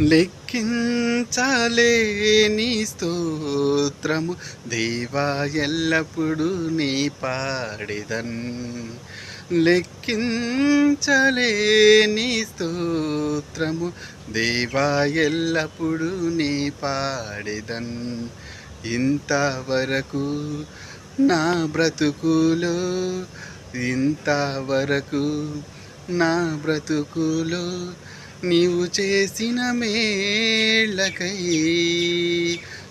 లెక్కించలేని స్తోత్రము దేవా ఎల్లప్పుడూ నీ పాడిదన్. లెక్కించలేని స్తోత్రము దేవా ఎల్లప్పుడూ నీ పాడిదన్. ఇంతవరకు నా బ్రతుకులో ఇంతవరకు నా బ్రతుకులో నీవు చేసిన మేళ్ళకై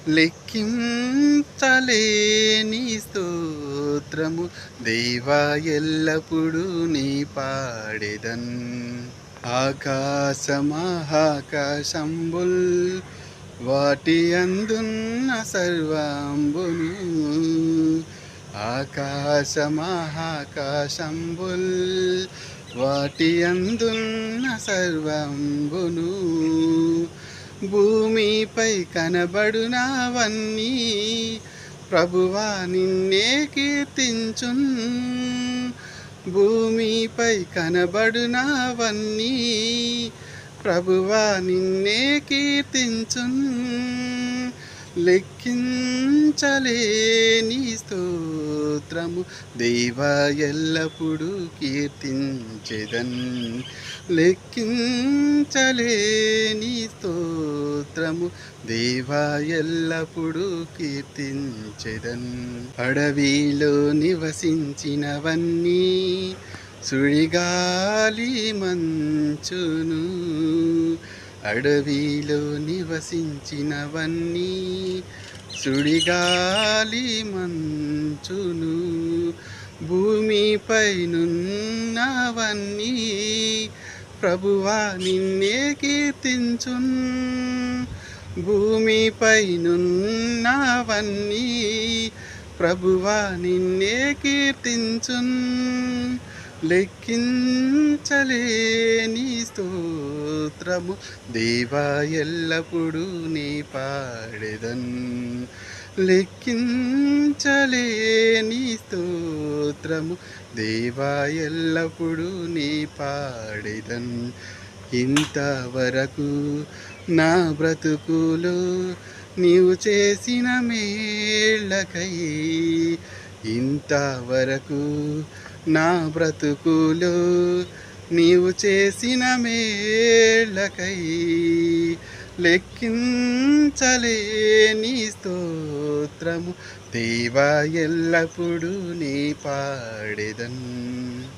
లెక్కించలేని స్తోత్రము దేవా ఎల్లప్పుడూ నీ పాడెదన్. ఆకాశమహాకాశంబుల్ వాటి అందున్న సర్వాంబును ఆకాశమహాకాశంబుల్ వాటి అందున్న సర్వంబును భూమిపై కనబడునావన్నీ ప్రభువా నిన్నే కీర్తించున్. భూమిపై కనబడునావన్నీ ప్రభువా నిన్నే కీర్తించున్. లెక్కించలేని స్తోత్రము. దేవా ఎల్లప్పుడూ కీర్తించెదన్. లెక్కించలేని స్తోత్రము. దేవా ఎల్లప్పుడూ కీర్తించెదన్. అడవిలో నివసించినవన్నీ సుడిగాలి మంచును. అడవిలో నివసించినవన్నీ సుడిగాలి మంచును. భూమిపై నున్నవన్నీ ప్రభువా నిన్నే కీర్తించున్. భూమిపై నున్నవన్నీ ప్రభువా నిన్నే కీర్తించున్. లెక్కించలేని స్తోత్రము. దేవా ఎల్లప్పుడూ నీ పాడెదన్. లెక్కించలేని స్తోత్రము. దేవా ఎల్లప్పుడూ నీ పాడెదన్. ఇంతవరకు నా బ్రతుకులు నీవు చేసిన మేళ్ళకై ఇంతవరకు నా బ్రతుకులో నీవు చేసిన మేళ్ళకై లెక్కించలేని స్తోత్రము. దేవా ఎల్లప్పుడూ నీ పాడెదన్.